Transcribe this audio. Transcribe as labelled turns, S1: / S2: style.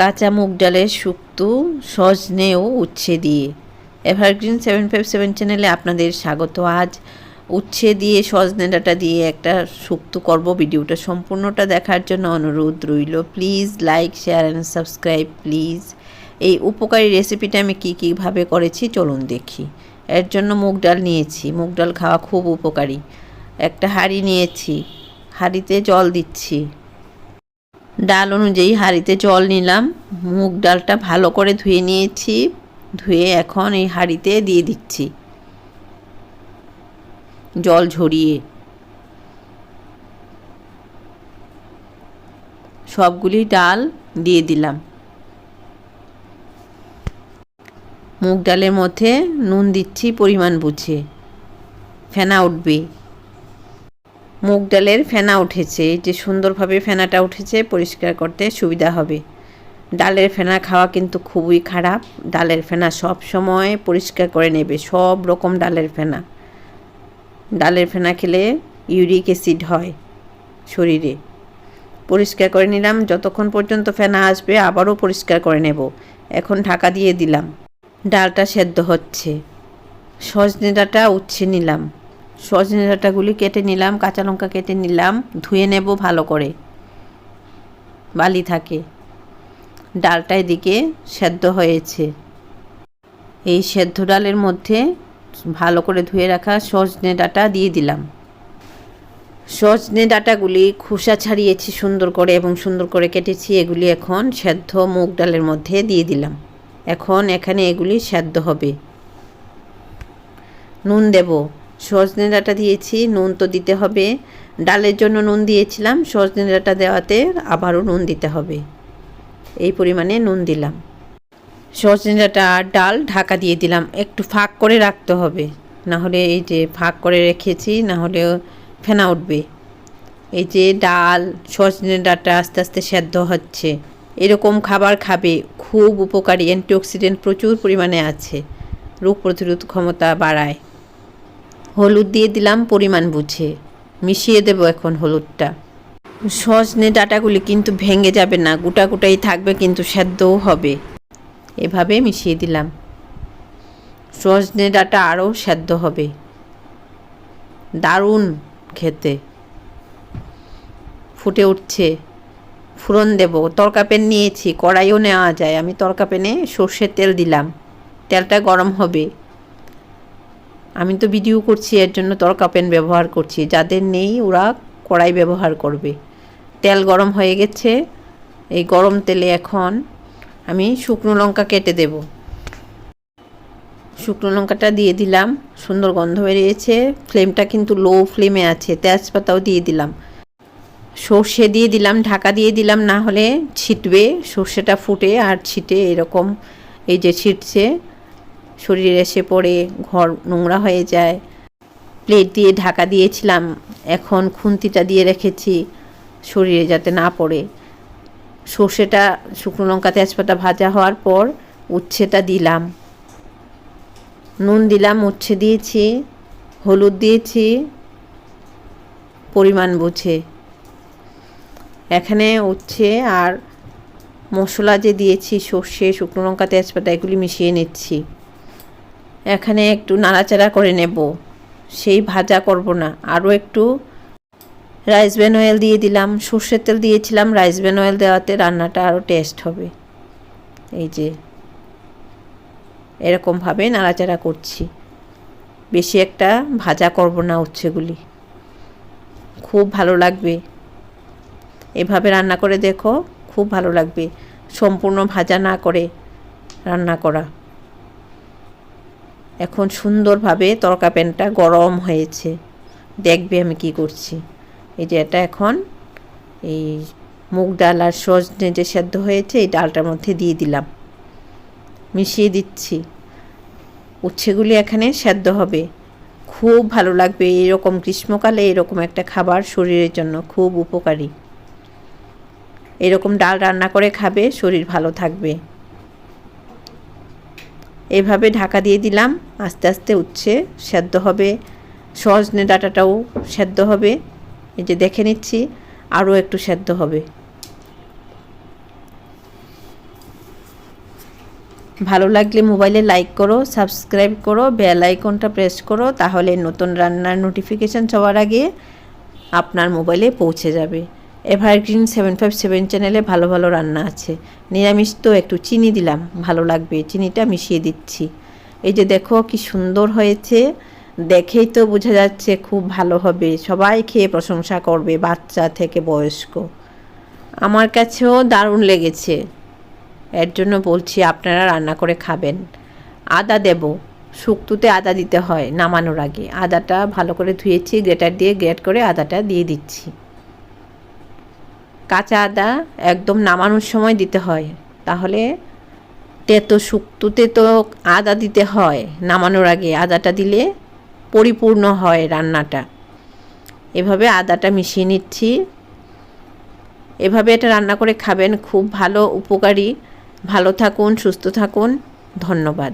S1: কাঁচা মুগ ডালের শুক্তো সজনে ও উচ্ছে দিয়ে এভারগ্রিন সেভেন ফাইভ সেভেন চ্যানেলে আপনাদের স্বাগত। আজ উচ্ছে দিয়ে সজনে ডাটা দিয়ে একটা শুক্তো করব ভিডিওটা। সম্পূর্ণটা দেখার জন্য অনুরোধ রইল। Please like, share and subscribe, please. এই উপকারী রেসিপিটা আমি কী কীভাবে করেছি চলুন দেখি। এর জন্য মুগ ডাল নিয়েছি। মুগ ডাল খাওয়া খুব উপকারী। একটা হাঁড়ি নিয়েছি। হাঁড়িতে জল দিচ্ছি। ডাল অনুযায়ী হাঁড়িতে জল নিলাম। মুগ ডালটা ভালো করে ধুয়ে নিয়েছি। ধুয়ে এখন এই হাঁড়িতে দিয়ে দিচ্ছি। জল ঝরিয়ে। সবগুলি ডাল দিয়ে দিলাম। মুগ ডালের মধ্যে নুন দিচ্ছি, পরিমাণ বুঝে। ফেনা উঠবে। মুগ ডালের ফেনা উঠেছে। যে সুন্দরভাবে ফেনাটা উঠেছে, পরিষ্কার করতে সুবিধা হবে। ডালের ফেনা খাওয়া কিন্তু খুবই খারাপ। ডালের ফেনা সব সময় পরিষ্কার করে নেবে, সব রকম ডালের ফেনা। ডালের ফেনা খেলে ইউরিক অ্যাসিড হয় শরীরে। পরিষ্কার করে নিলাম, যতক্ষণ পর্যন্ত ফেনা আসবে আবারও পরিষ্কার করে নেব। এখন ঢাকা দিয়ে দিলাম। ডালটা সেদ্ধ হচ্ছে। সজনে ডাঁটা উচ্ছে নিলাম। সজনে ডাঁটাগুলি কেটে নিলাম, কাঁচা লঙ্কা কেটে নিলাম, ধুয়ে নেব ভালো করে। বালি থাকে। ডালটা এদিকে সেদ্ধ হয়েছে। এই সেদ্ধ ডালের মধ্যে ভালো করে ধুয়ে রাখা সজনে ডাঁটা দিয়ে দিলাম। সজনে ডাঁটাগুলি খোসা ছাড়িয়েছি সুন্দর করে এবং সুন্দর করে কেটেছি। এগুলি এখন সেদ্ধ মুগ ডালের মধ্যে দিয়ে দিলাম। এখন এখানে এগুলি সেদ্ধ হবে। নুন দেব। সজনে ডাঁটা দিয়েছি, নুন তো দিতে হবে। ডালের জন্য নুন দিয়েছিলাম, সজনে ডাঁটা দেওয়াতে আবারও নুন দিতে হবে। এই পরিমাণে নুন দিলাম। সজনে ডাঁটা আর ডাল ঢাকা দিয়ে দিলাম। একটু ফাঁক করে রাখতে হবে। না হলে এই যে ফাঁক করে রেখেছি না হলে ফেনা উঠবে। এই যে ডাল, সজনে ডাঁটা আস্তে আস্তে সেদ্ধ হচ্ছে। এরকম খাবার খাবে, খুব উপকারী, অ্যান্টিঅক্সিডেন্ট প্রচুর পরিমাণে আছে। রোগ প্রতিরোধ ক্ষমতা বাড়ায়। হলুদ দিয়ে দিলাম পরিমাণ বুঝে। মিশিয়ে দেব এখন হলুদটা। সজনে ডাটাগুলি কিন্তু ভেঙে যাবে না, গোটা গোটাই থাকবে কিন্তু সেদ্ধও হবে। এভাবে মিশিয়ে দিলাম। সজনে ডাটা আরও সেদ্ধ হবে। দারুণ খেতে। ফুটে উঠছে। ফুরন দেব। তরকা প্যান নিয়েছি, কড়াইও নেওয়া যায়। আমি তরকা প্যানে সর্ষের তেল দিলাম। তেলটা গরম হবে। আমি তো ভিডিও করছি, এর জন্য তরকা প্যান ব্যবহার করছি। যাদের নেই, ওরা কড়াই ব্যবহার করবে। তেল গরম হয়ে গেছে। এই গরম তেলে এখন আমি শুকনো লঙ্কা কেটে দেব। শুকনো লঙ্কাটা দিয়ে দিলাম। সুন্দর গন্ধ বেরিয়েছে। ফ্লেমটা কিন্তু লো ফ্লেমে আছে। তেজপাতাও দিয়ে দিলাম। সর্ষে দিয়ে দিলাম, ঢাকা দিয়ে দিলাম, না হলে ছিটবে। সর্ষেটা ফুটে আর ছিটে এরকম এই যে ছিটছে। শরীরে এসে পড়ে, ঘর নোংরা হয়ে যায়। প্লেট দিয়ে ঢাকা দিয়েছিলাম, এখন খুন্তিটা দিয়ে রেখেছি, শরীরে যাতে না পড়ে। সর্ষেটা, শুকনো লঙ্কা, তেজপাতা ভাজা হওয়ার পর উচ্ছেটা দিলাম। নুন দিলাম, উচ্ছে দিয়েছি, হলুদ দিয়েছি, পরিমাণ বুঝে। এখানে উচ্ছে আর মশলা যে দিয়েছি, সর্ষে, শুকনো লঙ্কা, তেজপাতা, এগুলি মিশিয়ে নিচ্ছি। এখানে একটু নাড়াচাড়া করে নেব। সেই ভাজা করব না। আরও একটু রাইস ব্যান অয়েল দিয়ে দিলাম। সর্ষের তেল দিয়েছিলাম। রাইস ব্যান অয়েল দেওয়াতে রান্নাটা আরও টেস্ট হবে। এই যে এরকমভাবে নাড়াচাড়া করছি। বেশি একটা ভাজা করব না উচ্ছেগুলি। খুব ভালো লাগবে। এভাবে রান্না করে দেখো, খুব ভালো লাগবে। সম্পূর্ণ ভাজা না করে রান্না করা। এখন সুন্দরভাবে তরকা প্যানটা গরম হয়েছে। দেখবে আমি কি করছি। এই যে এটা এখন এই মুগ ডাল আর সজনে যে সেদ্ধ হয়েছে, এই ডালটার মধ্যে দিয়ে দিলাম। মিশিয়ে দিচ্ছি। উচ্ছেগুলি এখানে সেদ্ধ হবে। খুব ভালো লাগবে এরকম গ্রীষ্মকালে এরকম একটা খাবার শরীরের জন্য খুব উপকারী। এরকম ডাল রান্না করে খাবে, শরীর ভালো থাকবে। এভাবে ঢাকা দিয়ে দিলাম। আস্তে আস্তে উচ্ছে সেদ্ধ হবে। সজনে ডাটাটাও সেদ্ধ হবে। এই যে দেখে নিচ্ছি, আরও একটু সেদ্ধ হবে। ভালো লাগলে মোবাইলে লাইক করো, সাবস্ক্রাইব করো, বেল আইকনটা প্রেস করো, তাহলে নতুন রান্নার নোটিফিকেশান সবার আগে আপনার মোবাইলে পৌঁছে যাবে। এভারগ্রিন সেভেন ফাইভ সেভেন চ্যানেলে ভালো ভালো রান্না আছে। নিরামিষ তো একটু চিনি দিলাম, ভালো লাগবে, চিনিটা মিশিয়ে দিচ্ছি। এই যে দেখো কি সুন্দর হয়েছে, দেখেই তো বোঝা যাচ্ছে খুব ভালো হবে, সবাই খেয়ে প্রশংসা করবে বাচ্চা থেকে বয়স্ক। আমার কাছেও দারুণ লেগেছে, এর জন্য বলছি আপনারা রান্না করে খাবেন। আদা দেব, শুক্তুতে আদা দিতে হয় নামানোর আগে। আদাটা ভালো করে ধুয়েছি, গ্রেটার দিয়ে গ্রেট করে আদাটা দিয়ে দিচ্ছি। কাঁচা আদা একদম নামানোর সময় দিতে হয়। তাহলে তেতো শুক্তুতে তো আদা দিতে হয় নামানোর আগে। আদাটা দিলে পরিপূর্ণ হয় রান্নাটা। এভাবে আদাটা মিশিয়ে নিচ্ছি। এভাবে এটা রান্না করে খাবেন। খুব ভালো উপকারী। ভালো থাকুন, সুস্থ থাকুন। ধন্যবাদ।